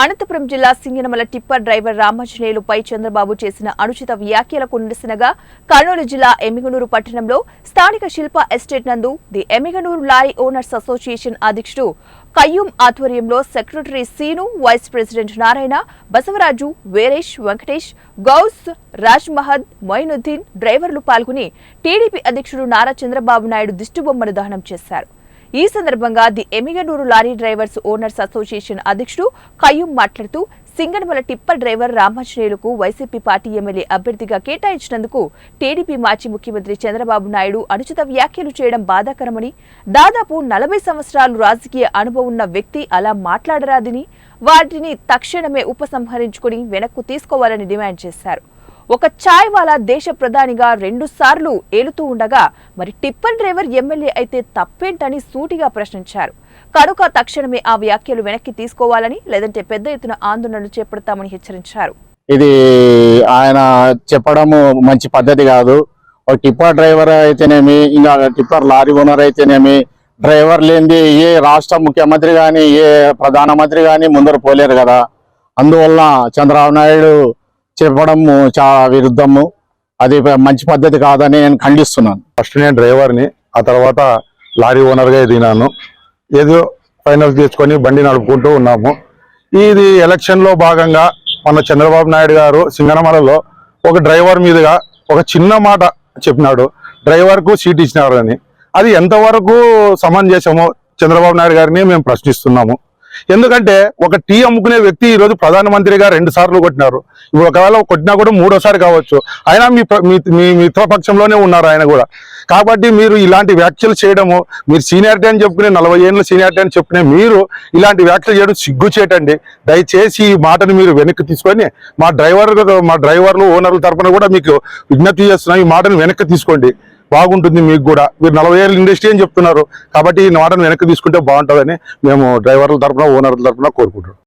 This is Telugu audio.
అనంతపురం జిల్లా సింగనమల టిప్పర్ డ్రైవర్ రామాంజనేయులుపై చంద్రబాబు చేసిన అనుచిత వ్యాఖ్యలకు నిరసనగా కర్నూలు జిల్లా ఎమ్మిగనూరు పట్టణంలో స్థానిక శిల్ప ఎస్టేట్ నందు the Emmiganur lorry owners association అధ్యక్షుడు కయ్యూం ఆధ్వర్యంలో secretary Seenu vice president Narayana Basavaraju Veeresh Venkatesh Ghouse Raj Mahad Moinuddin డ్రైవర్లు పాల్గొని టీడీపీ అధ్యక్షుడు నారా చంద్రబాబు నాయుడు దిష్టిబొమ్మను దహనం చేశారు. ఈ సందర్భంగా the Emmiganur lorry drivers owners association అధ్యక్షుడు కయ్యూం మాట్లాడుతూ సింగనమల టిప్పర్ డ్రైవర్ రామాంజనేయులకు వైసీపీ పార్టీ ఎమ్మెల్యే అభ్యర్థిగా కేటాయించినందుకు టీడీపీ మాజీ ముఖ్యమంత్రి చంద్రబాబు నాయుడు అనుచిత వ్యాఖ్యలు చేయడం బాధాకరమని దాదాపు నలభై సంవత్సరాలు రాజకీయ అనుభవం ఉన్న వ్యక్తి అలా మాట్లాడరాదని వాటిని తక్షణమే ఉపసంహరించుకుని వెనక్కు తీసుకోవాలని డిమాండ్ చేశారు. ఒక చాయ్ వాలా దేశ ప్రధానిగా రెండు సార్లు ఏలుతూ ఉండగా మరి టిప్పర్ డ్రైవర్ ఎమ్మెల్యే అయితే తప్పేంటని సూటిగా ప్రశ్నించారు. కనుక తక్షణమే ఆ వ్యాఖ్యలు వెనక్కి తీసుకోవాలని లేదంటే పెద్ద ఎత్తున ఆందోళనలు చేపడతామని హెచ్చరించారు. ఇది ఆయన చెప్పడము మంచి పద్ధతి కాదు. ఒక టిప్పర్ డ్రైవర్ అయితేనేమి ఇంకా టిప్పర్ లారీ ఓనర్ అయితేనేమి డ్రైవర్ లేనిది ఏ రాష్ట్ర ముఖ్యమంత్రి కానీ ఏ ప్రధానమంత్రి కానీ ముందర పోలేరు కదా. అందువల్ల చంద్రబాబు నాయుడు చెప్పడము చాలా విరుద్ధము. అది మంచి పద్ధతి కాదని నేను ఖండిస్తున్నాను. ఫస్ట్ నేను డ్రైవర్ని ఆ తర్వాత లారీ ఓనర్గా ఎదిగినాను. ఏదో ఫైనల్ తీసుకొని బండి నడుపుకుంటూ ఉన్నాము. ఇది ఎలక్షన్లో భాగంగా మన చంద్రబాబు నాయుడు గారు సింగనమలలో ఒక డ్రైవర్ మీదుగా ఒక చిన్న మాట చెప్పినాడు. డ్రైవర్కు సీట్ ఇచ్చినారు అని అది ఎంతవరకు సమంజసమో చంద్రబాబు నాయుడు గారిని మేము ప్రశ్నిస్తున్నాము. ఎందుకంటే ఒక టీ అమ్ముకునే వ్యక్తి ఈ రోజు ప్రధానమంత్రిగా రెండు సార్లు కొట్టినారు. ఇప్పుడు ఒకవేళ కొట్టినా కూడా మూడోసారి కావచ్చు. అయినా మీ మీ మిత్రపక్షంలోనే ఉన్నారు ఆయన కూడా. కాబట్టి మీరు ఇలాంటి వ్యాఖ్యలు చేయడము మీరు సీనియారిటీ అని చెప్పుకునే నలభై ఏళ్ళ సీనియారిటీ అని చెప్పుకునే మీరు ఇలాంటి వ్యాఖ్యలు చేయడం సిగ్గు చేయటండి. దయచేసి ఈ మాటను మీరు వెనక్కి తీసుకొని మా డ్రైవర్ మా డ్రైవర్లు ఓనర్ల తరపున కూడా మీకు విజ్ఞప్తి చేస్తున్నాం ఈ మాటను వెనక్కి తీసుకోండి. బాగుంటుంది మీకు కూడా. మీరు నలభై ఏళ్ళ ఇండస్ట్రీ అని చెప్తున్నారు. కాబట్టి ఈ మాటను వెనక్కి తీసుకుంటే బాగుంటుందని మేము డ్రైవర్ల తరపున ఓనర్ల తరపున కోరుకుంటున్నాం.